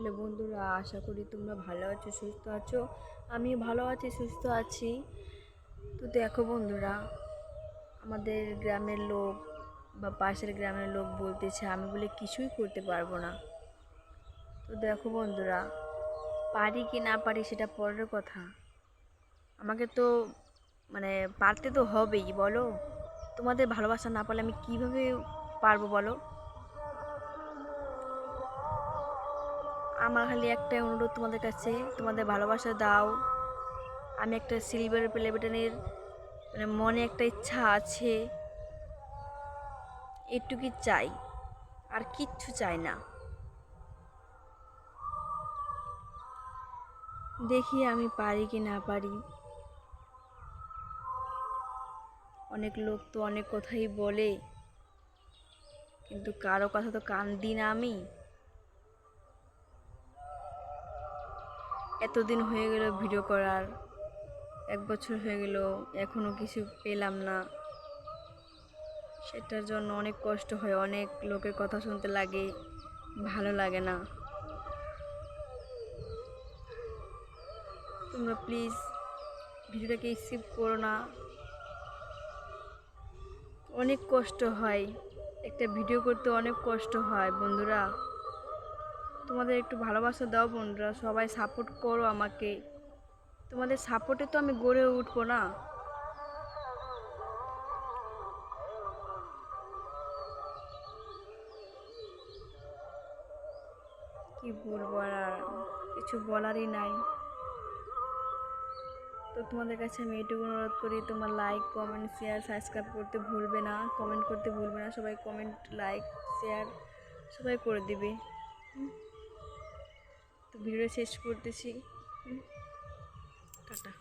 Hello বন্ধুরা আশা করি তোমরা ভালো আছো, সুস্থ আছো। আমি ভালো আছি, সুস্থ আছি। তো দেখো বন্ধুরা, আমাদের গ্রামের লোক বা পাশের গ্রামের লোক বলতেছে, আমি বলে কিছুই করতে পারব না। তো দেখো বন্ধুরা, পারি কি না পারি সেটা পরের কথা। আমাকে তো মানে পারতে তো হবেই, বলো। তোমাদের ভালোবাসা না পারলে আমি কীভাবে পারব, বলো? আমার খালি একটাই অনুরোধ তোমাদের কাছে, তোমাদের ভালোবাসা দাও। আমি একটা সিলভার প্লে বাটনের মানে মনে একটা ইচ্ছা আছে। একটুকি চাই, আর কিচ্ছু চাই না। দেখি আমি পারি কি না পারি। অনেক লোক তো অনেক কথাই বলে, কিন্তু কারও কথা তো কান দিই না আমি। এতদিন হয়ে গেল ভিডিও করার, এক বছর হয়ে গেল এখনও কিছু পেলাম না। সেটার জন্য অনেক কষ্ট হয়, অনেক লোকের কথা শুনতে লাগে, ভালো লাগে না। তোমরা প্লিজ ভিডিওটাকে স্কিপ করো না। অনেক কষ্ট হয়, একটা ভিডিও করতে অনেক কষ্ট হয়, বন্ধুরা। তোমাদের একটু ভালোবাসা দাও বন্ধুরা, সবাই সাপোর্ট করো আমাকে। তোমাদের সাপোর্টে তো আমি গড়ে উঠবো না। কি বলব আর কিছু বলারই নাই। তো তোমাদের কাছে আমি এটুকু অনুরোধ করি, তোমার লাইক কমেন্ট শেয়ার সাবস্ক্রাইব করতে ভুলবে না কমেন্ট করতে ভুলবে না, সবাই কমেন্ট লাইক শেয়ার সবাই করে দিবে? তো ভিডিও শেষ করতেছি। টাটা।